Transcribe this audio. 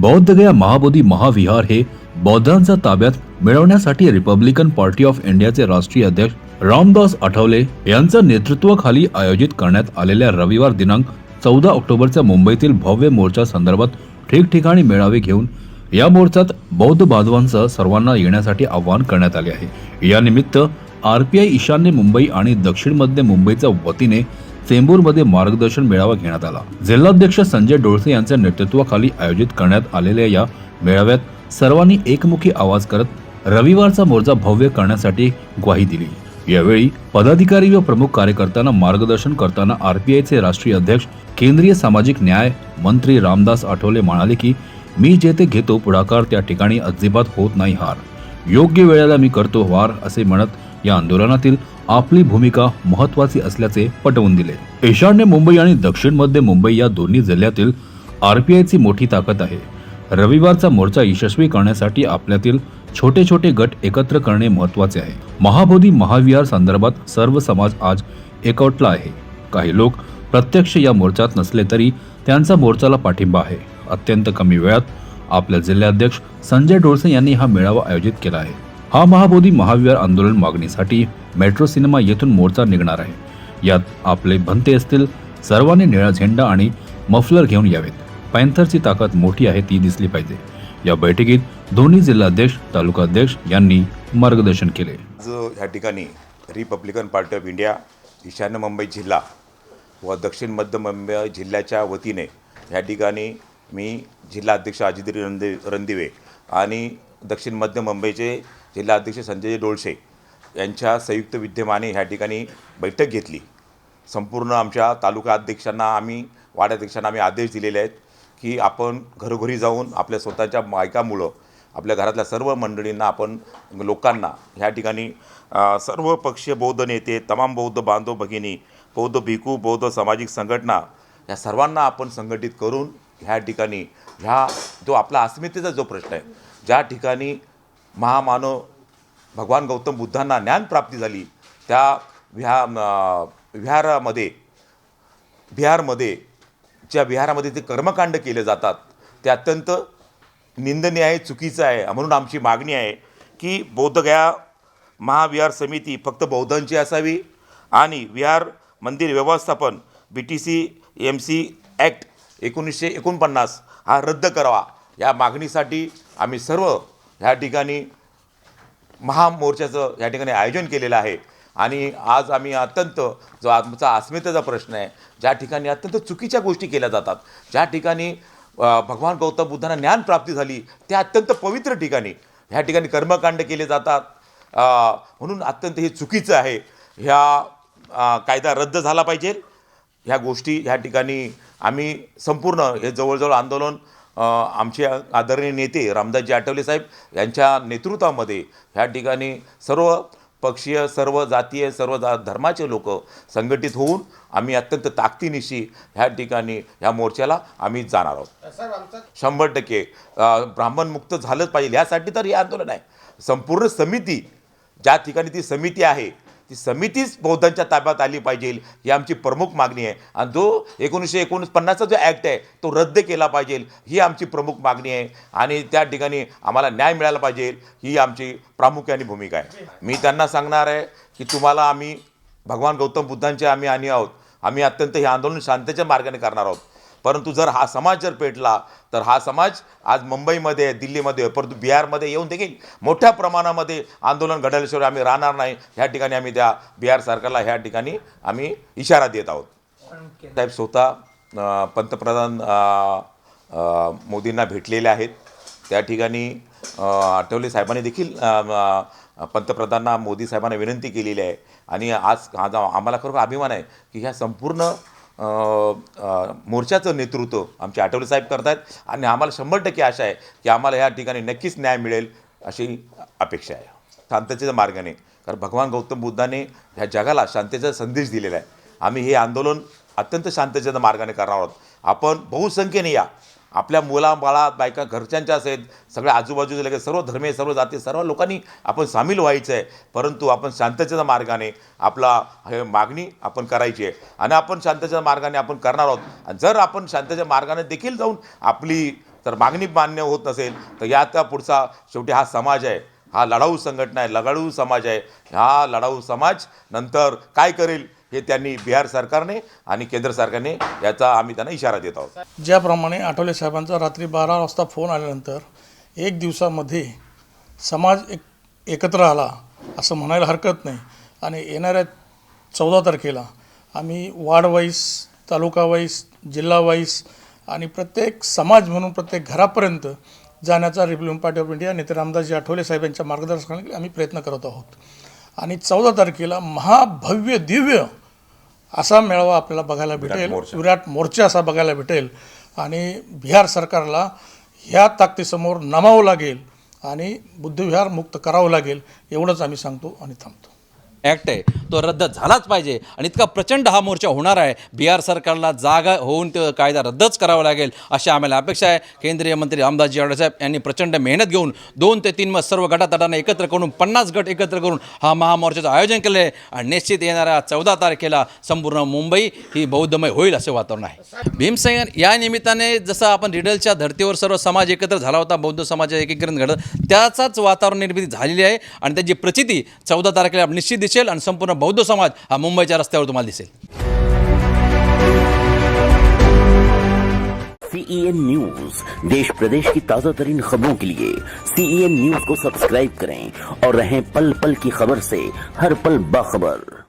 बौद्धगया महाबोधी महाविहार हे बौद्धांचा ताब्यात मिळवण्यासाठी रिपब्लिकन पार्टी ऑफ इंडियाचे राष्ट्रीय अध्यक्ष रामदास आठवले यांच्या नेतृत्वाखाली आयोजित करण्यात आलेल्या रविवार दिनांक चौदा ऑक्टोबरच्या मुंबईतील भव्य मोर्चा संदर्भात ठिकठिकाणी मेळावे घेऊन या मोर्चात बौद्ध बांधवांसह सर्वांना येण्यासाठी आवाहन करण्यात आले आहे. या निमित्त आरपीआय ईशान्य मुंबई आणि दक्षिण मध्य मुंबईच्या वतीने चेंबूरमध्ये मार्गदर्शन मेळावा घेण्यात आला. जिल्हाध्यक्ष संजय डोळसे यांच्या नेतृत्वाखाली आयोजित करण्यात आलेल्या या मेळाव्यात सर्वांनी एकमुखी आवाज करत रविवारचा मोर्चा भव्य करण्यासाठी ग्वाही दिली. यावेळी पदाधिकारी व प्रमुख कार्यकर्त्यांना मार्गदर्शन करताना आरपीआयचे राष्ट्रीय अध्यक्ष केंद्रीय सामाजिक न्याय मंत्री रामदास आठवले म्हणाले की मी जेथे घेतो पुढाकार त्या ठिकाणी अजिबात होत नाही हार. योग्य वेळेला मी करतो वार असे म्हणत या आंदोलनातील आपली भूमिका महत्वाची असल्याचे पटवून दिले. ईशान्य मुंबई आणि दक्षिण मध्य मुंबई या दोन्ही जिल्ह्यातील आरपीआयची मोठी ताकद आहे. रविवारचा मोर्चा यशस्वी करण्यासाठी आपल्यातील छोटे छोटे गट एकत्र करणे महत्त्वाचे आहे. महाबोधी महाविहार संदर्भात सर्व समाज आज एकवटला आहे. काही लोक प्रत्यक्ष या मोर्चात नसले तरी त्यांचा मोर्चाला पाठिंबा आहे. अत्यंत कमी वेळात आपल्या जिल्हाध्यक्ष संजय डोळसे यांनी हा मेळावा आयोजित केला आहे. हा महाबोधी महाविहार आंदोलन मागणीसाठी मेट्रो सिनेमा येथून मोर्चा निघणार आहे. यात आपले भंते असतील सर्वांनी निळा झेंडा आणि मफलर घेऊन यावेत. पॅन्थरची ताकद मोठी आहे ती दिसली पाहिजे. या बैठकीत दोन्ही जिल्हाध्यक्ष तालुकाध्यक्ष यांनी मार्गदर्शन केले. आज ह्या ठिकाणी रिपब्लिकन पार्टी ऑफ इंडिया ईशान्य मुंबई जिल्हा व दक्षिण मध्य मुंबई जिल्ह्याच्या वतीने ह्या ठिकाणी मी जिल्हा अध्यक्ष अजित रंदे रणदिवे आणि दक्षिण मध्य मुंबईचे जिल्हा अध्यक्ष संजय डोळसे यांच्या संयुक्त विद्यमाने ह्या ठिकाणी बैठक घेतली. संपूर्ण आमच्या तालुका अध्यक्षांना आम्ही वार्डाध्यक्षांना आम्ही आदेश दिलेले आहेत की आपण घरोघरी जाऊन आपल्या स्वतःच्या मायकामुळं आपल्या घरातल्या सर्व मंडळींना आपण लोकांना ह्या ठिकाणी सर्व पक्षीय बौद्ध नेते तमाम बौद्ध बांधव भगिनी बौद्ध भिकू बौद्ध सामाजिक संघटना या सर्वांना आपण संघटित करून ह्या ठिकाणी ह्या जो आपला अस्मितेचा जो प्रश्न आहे ज्या ठिकाणी महामानव भगवान गौतम बुद्धांना ज्ञानप्राप्ती झाली. त्या विहा विहारामध्ये बिहारमध्ये ज्या बिहारामध्ये ते कर्मकांड केले जातात ते अत्यंत निंदनीय आहे चुकीचं आहे म्हणून आमची मागणी आहे की बौद्धगया महाविहार समिती फक्त बौद्धांची असावी आणि विहार मंदिर व्यवस्थापन B T C M C act एकोणीसशे एकोणपन्नास हा रद्द करावा. या मागणीसाठी आम्ही सर्व ह्या ठिकाणी महामोर्चाचं या ठिकाणी आयोजन केलेलं आहे. आणि आज आम्ही अत्यंत जो आमचा अस्मितेचा प्रश्न आहे ज्या ठिकाणी अत्यंत चुकीच्या गोष्टी केल्या जातात ज्या ठिकाणी भगवान गौतम बुद्धांना ज्ञानप्राप्ती झाली त्या अत्यंत पवित्र ठिकाणी ह्या ठिकाणी कर्मकांड केले जातात. म्हणून अत्यंत हे चुकीचं आहे. ह्या कायदा रद्द झाला पाहिजे. ह्या गोष्टी ह्या ठिकाणी आम्ही संपूर्ण हे जवळजवळ आंदोलन आमचे आदरणीय नेते रामदासजी आठवले साहेब यांच्या नेतृत्वामध्ये ह्या ठिकाणी सर्व पक्षीय सर्व जातीय सर्व जा धर्माचे लोक संघटित होऊन आम्ही अत्यंत ताकदीनिशी ह्या ठिकाणी ह्या मोर्चाला आम्ही जाणार आहोत. शंभर टक्के. ब्राह्मणमुक्त झालंच पाहिजे यासाठी तर हे आंदोलन आहे. संपूर्ण समिती ज्या ठिकाणी ती समिती आहे ती समितीच बौद्धांच्या ताब्यात आली पाहिजे ही आमची प्रमुख मागणी आहे. आणि जो एकोणीसशे एकोणपन्नासचा जो ॲक्ट आहे तो रद्द केला पाहिजे ही आमची प्रमुख मागणी आहे. आणि त्या ठिकाणी आम्हाला न्याय मिळाला पाहिजे ही आमची प्रामुख्याने भूमिका आहे. मी त्यांना सांगणार आहे की तुम्हाला आम्ही भगवान गौतम बुद्धांचे आम्ही आणि आहोत. आम्ही अत्यंत हे आंदोलन शांततेच्या मार्गाने करणार आहोत. परंतु जर हा समाज जर पेटला तर हा समाज आज मुंबईमध्ये दिल्लीमध्ये परंतु बिहारमध्ये येऊन देखील मोठ्या प्रमाणामध्ये आंदोलन घडल्याशिवाय आम्ही राहणार नाही. ह्या ठिकाणी आम्ही त्या बिहार सरकारला ह्या ठिकाणी आम्ही इशारा देत आहोत. साहेब स्वतः पंतप्रधान मोदींना भेटलेले आहेत. त्या ठिकाणी आठवले साहेबांनी देखील पंतप्रधानांना मोदी साहेबांना विनंती केलेली आहे. आणि आज आज आम्हाला खरोखर अभिमान आहे की ह्या संपूर्ण मोर्चाचं नेतृत्व आमचे आठवले साहेब करत आहेत आणि आम्हाला शंभर टक्के आशा आहे की आम्हाला ह्या ठिकाणी नक्कीच न्याय मिळेल अशी अपेक्षा आहे. शांततेच्या मार्गाने कारण भगवान गौतम बुद्धाने ह्या जगाला शांततेचा संदेश दिलेला आहे. आम्ही हे आंदोलन अत्यंत शांततेच्या मार्गाने करणार आहोत. आपण बहुसंख्येने या. आपल्या मुलाबाळा बायका घरच्यांच्या असेल सगळ्या आजूबाजूचे लगेच सर्व धर्मीय सर्व जाती सर्व लोकांनी आपण सामील व्हायचं आहे. परंतु आपण शांततेच्या मार्गाने आपला हे मागणी आपण करायची आहे. आणि आपण शांततेच्या मार्गाने आपण करणार आहोत. आणि जर आपण शांततेच्या मार्गाने देखील जाऊन आपली तर मागणी मान्य होत नसेल तर याचा पुढचा शेवटी हा समाज आहे. हा लढाऊ संघटना आहे लढाऊ समाज आहे. हा लढाऊ समाज नंतर काय करेल? हे त्यांनी बिहार सरकारने आणि केंद्र सरकारने याचा आम्ही त्यांना इशारा देत आहोत. ज्याप्रमाणे आठवले साहेबांचा रात्री बारा वाजता फोन आल्यानंतर एक दिवसामध्ये समाज एक एकत्र आला असं म्हणायला हरकत नाही. आणि येणाऱ्या चौदा तारखेला आम्ही वार्ड वाईज तालुका जिल्हा आणि प्रत्येक समाज म्हणून प्रत्येक घरापर्यंत जाण्याचा रिपब्लिकन पार्टी ऑफ इंडिया नेते रामदासजी आठवले साहेब यांच्या मार्गदर्शनाखाली आम्ही प्रयत्न करत आहोत. आणि चौदा तारखेला महाभव्य दिव्य असा मेळावा आपल्याला बघायला भेटेल. विराट मोर्चा असा बघायला भेटेल. आणि बिहार सरकारला ह्या ताकदीसमोर नमावं लागेल आणि बुद्धविहार मुक्त करावं लागेल एवढंच आम्ही सांगतो आणि थांबतो. ॲक्ट आहे. तो रद्द झालाच पाहिजे. आणि इतका प्रचंड हा मोर्चा होणार आहे. बिहार सरकारला जागा होऊन तो कायदा रद्दच करावा लागेल अशी आम्हाला अपेक्षा आहे. केंद्रीय मंत्री रामदासजी आठवले यांनी प्रचंड मेहनत घेऊन दोन ते तीन मग सर्व गटातटांना एकत्र करून पन्नास गट एकत्र करून हा महामोर्चाचं आयोजन केलं आहे आणि निश्चित येणाऱ्या चौदा तारखेला संपूर्ण मुंबई ही बौद्धमय होईल असे वातावरण आहे. भीमसेन या निमित्ताने जसं आपण रिडलच्या धर्तीवर सर्व समाज एकत्र झाला होता बौद्ध समाज एकीकरण घडत त्याचाच वातावरण निर्मिती झालेली आहे. आणि त्याची प्रचिती चौदा तारखेला निश्चित दिसेल संपूर्ण बौद्ध समाज हा मुंबईच्या रस्त्यावर तुम्हाला दिसेल. सीईएन न्यूज़ देश प्रदेश की ताज़ा तरीन खबरों के लिए सीईएन न्यूज़ को सब्सक्राइब करें और रहें पल पल की खबर से हर पल बाखबर।